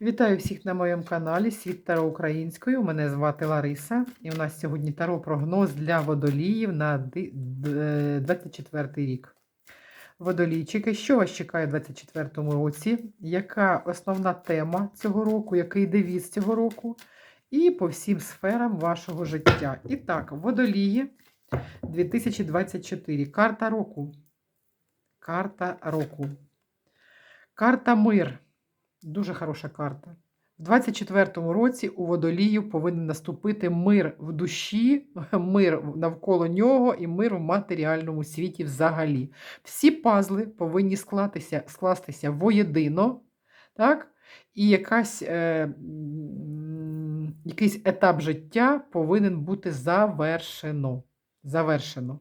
Вітаю всіх на моєму каналі Світ Таро Українською. Мене звати Лариса, і у нас сьогодні таро прогноз для водоліїв на 24 рік. Водолійчики, що вас чекає у 24 році? Яка основна тема цього року, який девіз цього року? І по всім сферам вашого життя. І так, водолії 2024. Карта року. Карта року. Карта мир. Дуже хороша карта. В 24-му році у водолію повинен наступити мир в душі, мир навколо нього і мир в матеріальному світі взагалі. Всі пазли повинні скластися, скластися воєдино, так? і якась, е, якийсь етап життя повинен бути завершено. завершено.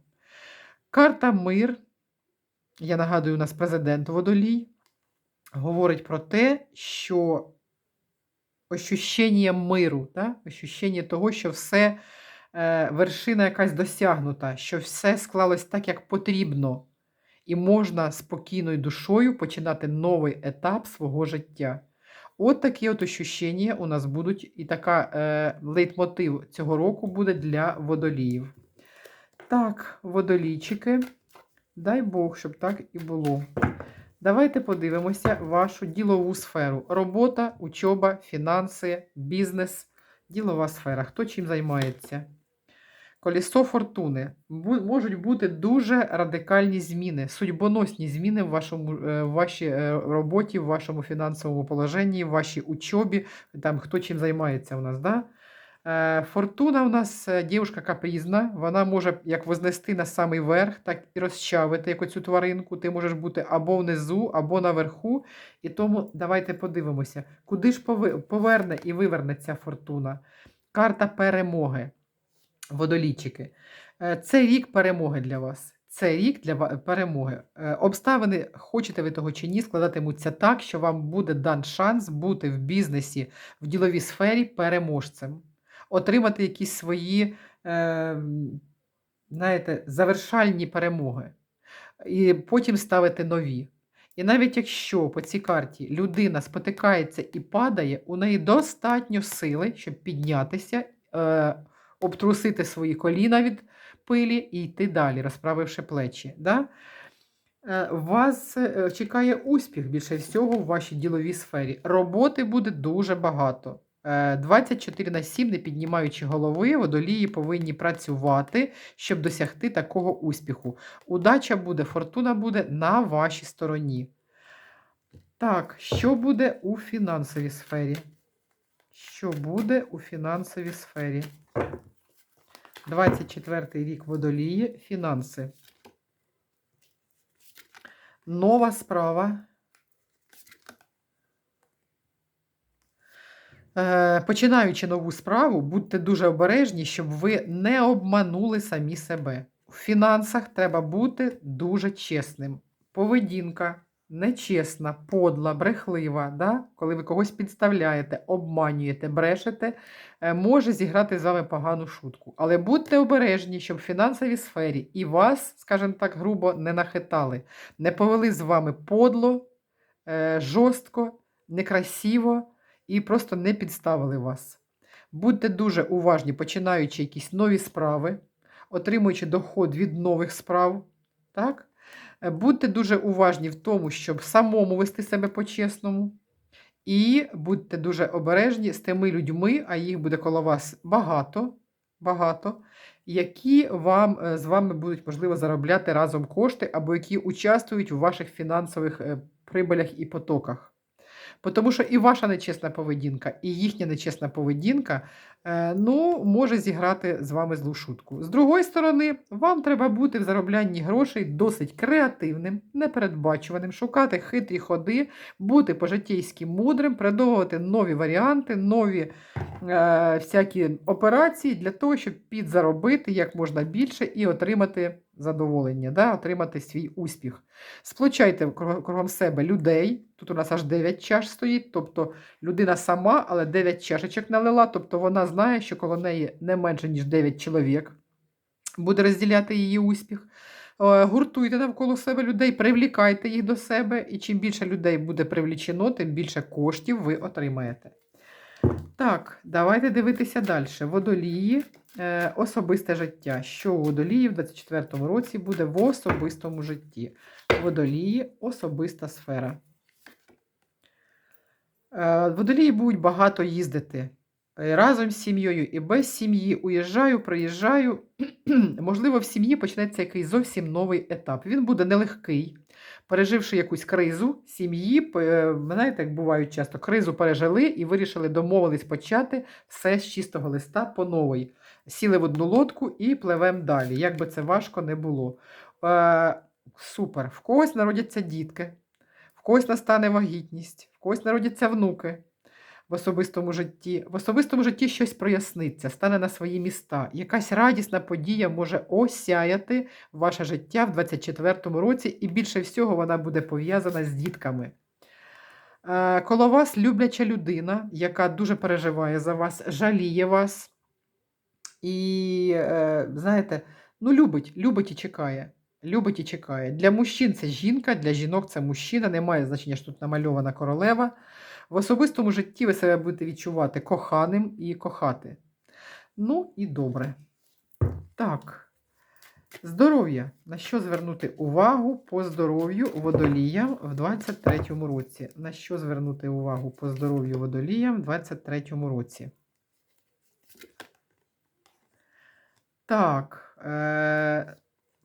Карта мир. Я нагадую, у нас президент водолій говорить про те, що ощущення миру, да? ощущення того, що все е, вершина якась досягнута, що все склалось так, як потрібно, і можна спокійною душою починати новий етап свого життя. От такі от ощущення у нас будуть, і така е, лейтмотив цього року буде для водоліїв. Так, водолійчики, дай Бог, щоб так і було. Давайте подивимося вашу ділову сферу. Робота, учоба, фінанси, бізнес, ділова сфера. Хто чим займається? Колесо фортуни. Можуть бути дуже радикальні зміни, судьбоносні зміни в, вашому, е, в вашій е, роботі, в вашому фінансовому положенні, в вашій учобі, там хто чим займається у нас. Да? Е, Фортуна у нас е, дівчинка капрізна, вона може як вознести на самий верх, так і розчавити як оцю тваринку. Ти можеш бути або внизу, або наверху. І тому давайте подивимося, куди ж поверне і виверне ця фортуна. Карта перемоги. Водолійчики. Е, Це рік перемоги для вас. Це рік для перемоги. Обставини, хочете ви того чи ні, складатимуться так, що вам буде дан шанс бути в бізнесі, в діловій сфері переможцем, отримати якісь свої, е, знаєте, завершальні перемоги, і потім ставити нові. І навіть якщо по цій карті людина спотикається і падає, у неї достатньо сили, щоб піднятися, е, обтрусити свої коліна від пилі і йти далі, розправивши плечі. Да? Е, Вас е, чекає успіх більше всього в вашій діловій сфері. Роботи буде дуже багато. Е, 24 на 7, не піднімаючи голови, водолії повинні працювати, щоб досягти такого успіху. Удача буде, фортуна буде на вашій стороні. Так, що буде у фінансовій сфері? Що буде у фінансовій сфері? 24 рік водолії, фінанси. Нова справа. Починаючи нову справу, будьте дуже обережні, щоб ви не обманули самі себе. У фінансах треба бути дуже чесним. Поведінка нечесна, подла, брехлива, да? коли ви когось підставляєте, обманюєте, брешете, е, може зіграти з вами погану шутку. Але будьте обережні, щоб в фінансовій сфері і вас, скажімо так, грубо не нахитали, не повели з вами подло, е, жорстко, некрасиво і просто не підставили вас. Будьте дуже уважні, починаючи якісь нові справи, отримуючи доход від нових справ. Так? Е, Будьте дуже уважні в тому, щоб самому вести себе по-чесному. І будьте дуже обережні з тими людьми, а їх буде коло вас багато, багато, які вам, е, з вами будуть, можливо, заробляти разом кошти, або які участвують у ваших фінансових е, прибулях і потоках. Тому що і ваша нечесна поведінка, і їхня нечесна поведінка е, ну, може зіграти з вами злу шутку. З другої сторони, вам треба бути в зароблянні грошей досить креативним, непередбачуваним, шукати хитрі ходи, бути по-житейськи мудрим, придумувати нові варіанти, нові е, всякі операції для того, щоб підзаробити як можна більше і отримати задоволення, да? отримати свій успіх. Сплочайте кругом себе людей. Тут у нас аж 9 чаш стоїть, тобто людина сама, але 9 чашечок налила, тобто вона знає, що коло неї не менше, ніж 9 чоловік буде розділяти її успіх. гуртуйте навколо себе людей, привлікайте їх до себе, і чим більше людей буде привлічено, тим більше коштів ви отримаєте. Так, давайте дивитися далі. Водолії, е, особисте життя. Що у водолії в 24-му році буде в особистому житті? Водолії, особиста сфера. Е, Водолії будуть багато їздити разом з сім'єю і без сім'ї. Уїжджаю, приїжджаю. Можливо, в сім'ї почнеться якийсь зовсім новий етап. Він буде нелегкий. Переживши якусь кризу, сім'ї, е, знаєте, як бувають часто, кризу пережили і вирішили домовились почати все з чистого листа по новій. Сіли в одну лодку і пливемо далі. Як би це важко не було. Е, Супер. В когось народяться дітки, в когось настане вагітність, в когось народяться внуки в особистому житті. В особистому житті щось проясниться, стане на свої міста. Якась радісна подія може осяяти ваше життя в 24-му році, і більше всього вона буде пов'язана з дітками. Е, Коло вас любляча людина, яка дуже переживає за вас, жаліє вас. І, е, знаєте, ну, любить, любить і чекає. Любить і чекає. Для мужчин це жінка, для жінок це мужчина. Немає значення, що тут намальована королева. В особистому житті ви себе будете відчувати коханим і кохати. Ну і добре. Так. Здоров'я. На що звернути увагу по здоров'ю водоліям в 23-му році? На що звернути увагу по здоров'ю водоліям в 23-му році? Так. Е-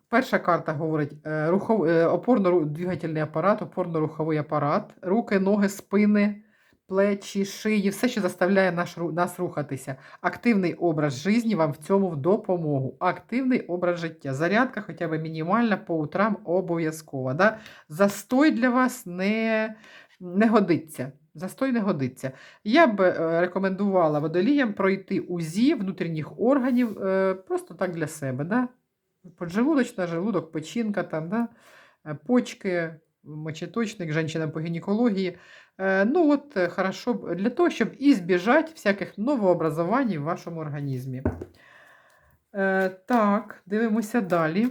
перша карта говорить е- е- опорно-двигательний апарат, опорно-руховий апарат, руки, ноги, спини, плечі, шиї, все, що заставляє наш, нас рухатися. Активний образ життя вам в цьому в допомогу. Активний образ життя. Зарядка хоча б мінімальна по утрам обов'язкова. Да? Застой для вас не, не годиться. Застой не годиться. Я б е, рекомендувала водоліям пройти УЗІ внутрішніх органів е, просто так для себе. Да? Поджелудочна, желудок, печінка, там, да? е, почки, мочеточник, жінка по гінекології. Е, Ну от, е, хорошо, для того, щоб избежать всяких новообразувань в вашому організмі. Е, так, дивимося далі.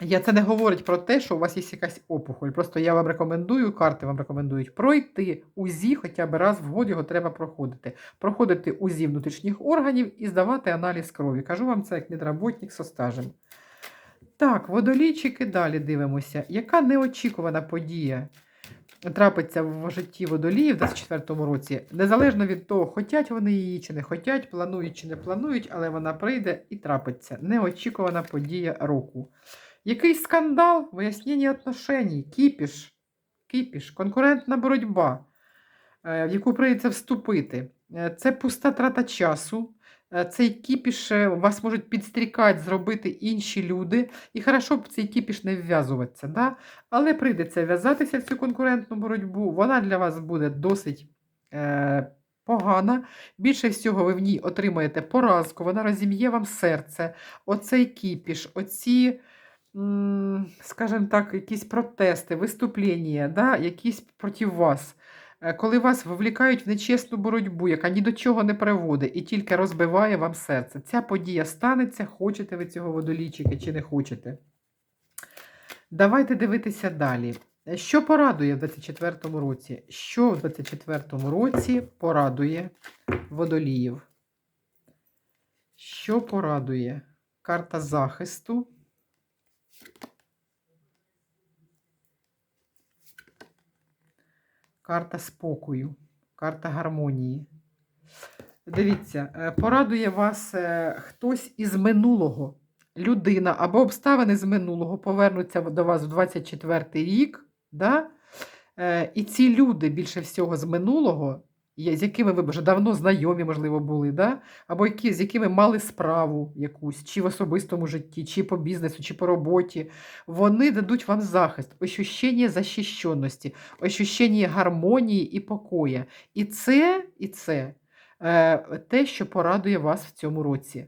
Я це не говорить про те, що у вас є якась опухоль. Просто я вам рекомендую, карти вам рекомендують пройти УЗІ, хоча б раз в год його треба проходити. Проходити УЗІ внутрішніх органів і здавати аналіз крові. Кажу вам це як медработник со стажем. Так, водолійчики далі дивимося. Яка неочікувана подія трапиться в житті водолії в 24-му році, незалежно від того, хотять вони її чи не хотять, планують чи не планують, але вона прийде і трапиться. Неочікувана подія року. Якийсь скандал, вияснення отношеній, кіпіш, кіпіш, конкурентна боротьба, е, в яку прийдеться вступити. Е, Це пуста трата часу. Е, Цей кіпіш е, вас можуть підстрікати зробити інші люди, і хорошо б цей кіпіш не вв'язуватися. Да? Але прийдеться в'язатися в цю конкурентну боротьбу. Вона для вас буде досить е, погана. Більше всього, ви в ній отримаєте поразку, вона розім'є вам серце. Оцей кіпіш, оці, скажімо так, якісь протести, виступлення, да? якісь проти вас. Е, Коли вас вовлікають в нечесну боротьбу, яка ні до чого не приводить і тільки розбиває вам серце. Ця подія станеться, хочете ви цього водолічика чи не хочете. Давайте дивитися далі. Е, Що порадує в 24-му році? Що в 24-му році порадує водоліїв? Що порадує? Карта захисту. Карта спокою, карта гармонії. Дивіться, е, порадує вас е, хтось із минулого. Людина або обставини з минулого повернуться до вас в 24-й рік. Да? Е, І ці люди більше всього з минулого, з якими ви вже давно знайомі, можливо, були, да? або які, з якими мали справу якусь, чи в особистому житті, чи по бізнесу, чи по роботі, вони дадуть вам захист, ощущення захищеності, ощущення гармонії і покоя. І це, і це е, те, що порадує вас в цьому році.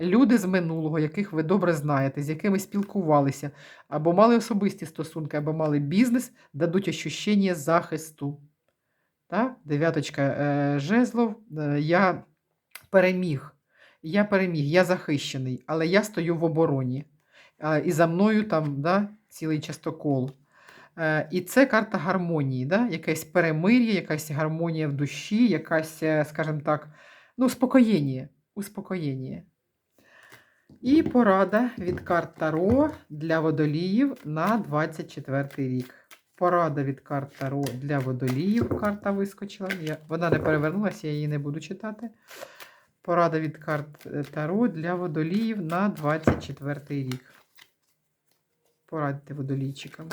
Люди з минулого, яких ви добре знаєте, з якими спілкувалися, або мали особисті стосунки, або мали бізнес, дадуть ощущення захисту. Так? Дев'яточка е, жезлов. Е, я переміг. Я переміг, я захищений, але я стою в обороні. а, і за мною там да, цілий частокол. Е, І це карта гармонії, да? якесь перемир'я, якась гармонія в душі, якась, е, скажімо так, ну, успокоєння. успокоєння. І порада від карт Таро для водоліїв на 24 рік. Порада від карт Таро для водоліїв. Карта вискочила. Я, вона не перевернулася, я її не буду читати. Порада від карт е, Таро для водоліїв на 24 рік. Порадьте водолійчикам.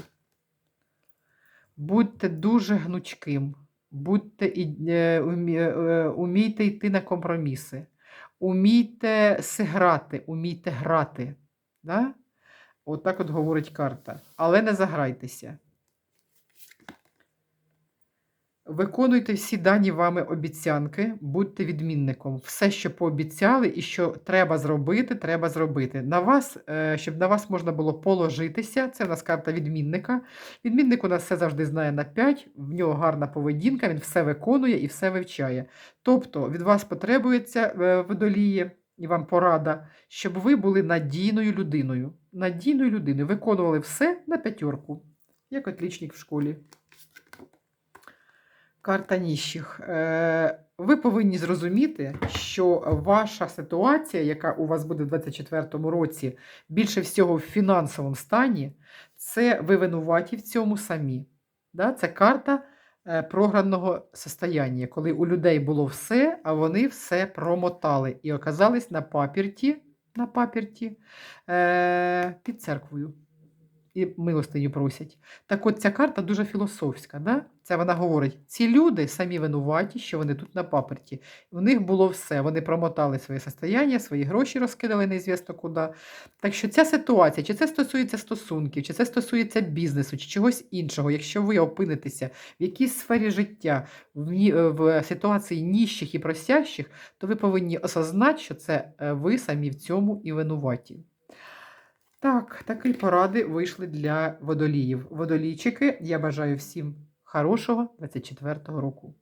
Будьте дуже гнучким. Будьте, е, е, умійте йти на компроміси. Умійте сиграти, умійте грати. Да? От от говорить карта. Але не заграйтеся. Виконуйте всі дані вами обіцянки, будьте відмінником. Все, що пообіцяли і що треба зробити, треба зробити. На вас, е, щоб на вас можна було положитися, це в нас карта відмінника. Відмінник у нас все завжди знає на 5, в нього гарна поведінка, він все виконує і все вивчає. Тобто від вас потребується е, водоліє, і вам порада, щоб ви були надійною людиною. Надійною людиною. Виконували все на п'ятерку, як отлічник в школі. Карта ніщих. Е, Ви повинні зрозуміти, що ваша ситуація, яка у вас буде в 2024 році, більше всього в фінансовому стані, це ви винуваті в цьому самі. Це карта е, програного состояння, коли у людей було все, а вони все промотали і оказались на папірті, на папірті е, під церквою. І милостиню просять. Так от ця карта дуже філософська. Да? Це вона говорить: ці люди самі винуваті, що вони тут на паперті. У них було все. Вони промотали своє состояння, свої гроші розкидали неізвісно куди. Так що ця ситуація, чи це стосується стосунків, чи це стосується бізнесу, чи чогось іншого, якщо ви опинитеся в якійсь сфері життя, в, е, в ситуації ніщих і просящих, то ви повинні осознати, що це е, ви самі в цьому і винуваті. Так, такі поради вийшли для водоліїв. Водолійчики, я бажаю всім хорошого 24-го року.